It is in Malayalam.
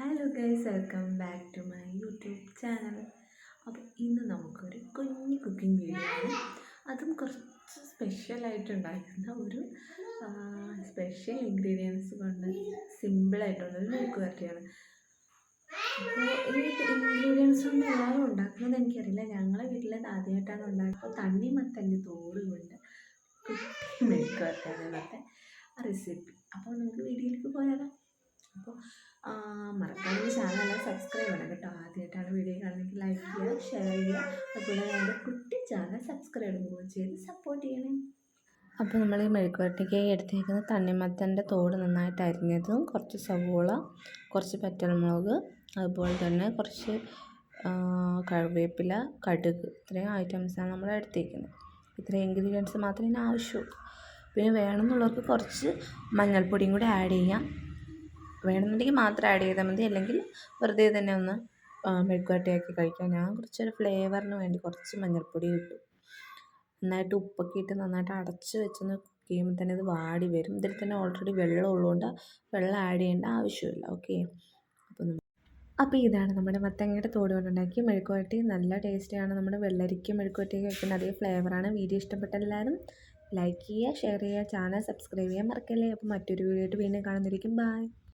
Hello guys welcome back to my YouTube channel അപ്പോൾ ഇന്ന് നമുക്കൊരു കുഞ്ഞു കുക്കിംഗ് വീഡിയോ ആണ്. അതും കുറച്ച് സ്പെഷ്യലായിട്ട് ഉണ്ടാക്കുന്ന ഒരു സ്പെഷ്യൽ ഇൻഗ്രീഡിയൻസ് കൊണ്ട് സിമ്പിളായിട്ടുള്ളൊരു മെഴുക്ക് വരട്ടിയാണ്. അപ്പോൾ ഈ ഇൻഗ്രീഡിയൻസ് കൊണ്ട് എല്ലാവരും ഉണ്ടാക്കുന്നത് എനിക്കറിയില്ല. ഞങ്ങളെ വീട്ടിൽ ആദ്യമായിട്ടാണ് ഉണ്ടാക്കുക തണ്ണിമത്തന്റെ തോട് കൊണ്ട് കുട്ടി മെഴുക്ക് വരട്ടിയാണ് ഇന്നത്തെ റെസിപ്പി അപ്പോൾ നമുക്ക് വീഡിയോയിലേക്ക് പോയാലോ. അപ്പോൾ മറക്കാതെ ചാനൽ സബ്സ്ക്രൈബ് ചെയ്യണം കേട്ടോ. ആദ്യമായിട്ടാണ് വീഡിയോ കാണുന്നെങ്കിൽ ലൈക്ക് ചെയ്യുക ഷെയർ ചെയ്യുക. അതുപോലെ എന്റെ കുട്ടി ചാനൽ സബ്സ്ക്രൈബ് ചെയ്ത് സപ്പോർട്ട് ചെയ്യണേ. അപ്പോൾ നമ്മൾ ഈ മെഴുക്കുവരട്ടിക്ക് എടുത്തേക്കുന്ന തണ്ണിമത്തന്റെ തോട് നന്നായിട്ട് അരിഞ്ഞതും കുറച്ച് സവോള കുറച്ച് പറ്റൽമുളക് അതുപോലെ തന്നെ കുറച്ച് കറിവേപ്പില കടുക് ഇത്രയും ഐറ്റംസാണ് നമ്മൾ എടുത്തേക്കുന്നത്. ഇത്രയും ഇൻഗ്രീഡിയൻസ് മാത്രമേ ഇതിന് ആവശ്യമുള്ളൂ. പിന്നെ വേണമെന്നുള്ളവർക്ക് കുറച്ച് മഞ്ഞൾപ്പൊടിയും കൂടി ആഡ് ചെയ്യാം. വേണമെന്നുണ്ടെങ്കിൽ മാത്രം ആഡ് ചെയ്താൽ മതി. അല്ലെങ്കിൽ വെറുതെ തന്നെ ഒന്ന് മെഴുക്കുവരട്ടിയാക്കി കഴിക്കാം. ഞാൻ കുറച്ചൊരു ഫ്ലേവറിന് വേണ്ടി കുറച്ച് മഞ്ഞൾപ്പൊടി ഇട്ടു. നന്നായിട്ട് ഉപ്പൊക്കെ ഇട്ട് നന്നായിട്ട് അടച്ച് വെച്ചൊന്ന് കുക്ക് ചെയ്യുമ്പോൾ തന്നെ ഇത് വാടി വരും. ഇതിൽ തന്നെ ഓൾറെഡി വെള്ളം ഉള്ളതുകൊണ്ട് വെള്ളം ആഡ് ചെയ്യേണ്ട ആവശ്യമില്ല. ഓക്കെ അപ്പോൾ അപ്പോൾ ഇതാണ് നമ്മുടെ മത്തങ്ങയുടെ തോട് കൊണ്ടുണ്ടാക്കിയ മെഴുക്കുവരട്ടി. നല്ല ടേസ്റ്റിയാണ് നമ്മുടെ വെള്ളരിക്ക മെഴുക്കുവരട്ടി കഴിക്കുന്ന അതേ ഫ്ലേവറാണ് വീഡിയോ ഇഷ്ടപ്പെട്ട എല്ലാവരും ലൈക്ക് ചെയ്യുക ഷെയർ ചെയ്യുക ചാനൽ സബ്സ്ക്രൈബ് ചെയ്യാൻ മറക്കല്ലേ? അപ്പോൾ മറ്റൊരു വീഡിയോ ആയിട്ട് വീണ്ടും കാണുന്നിരിക്കും ബൈ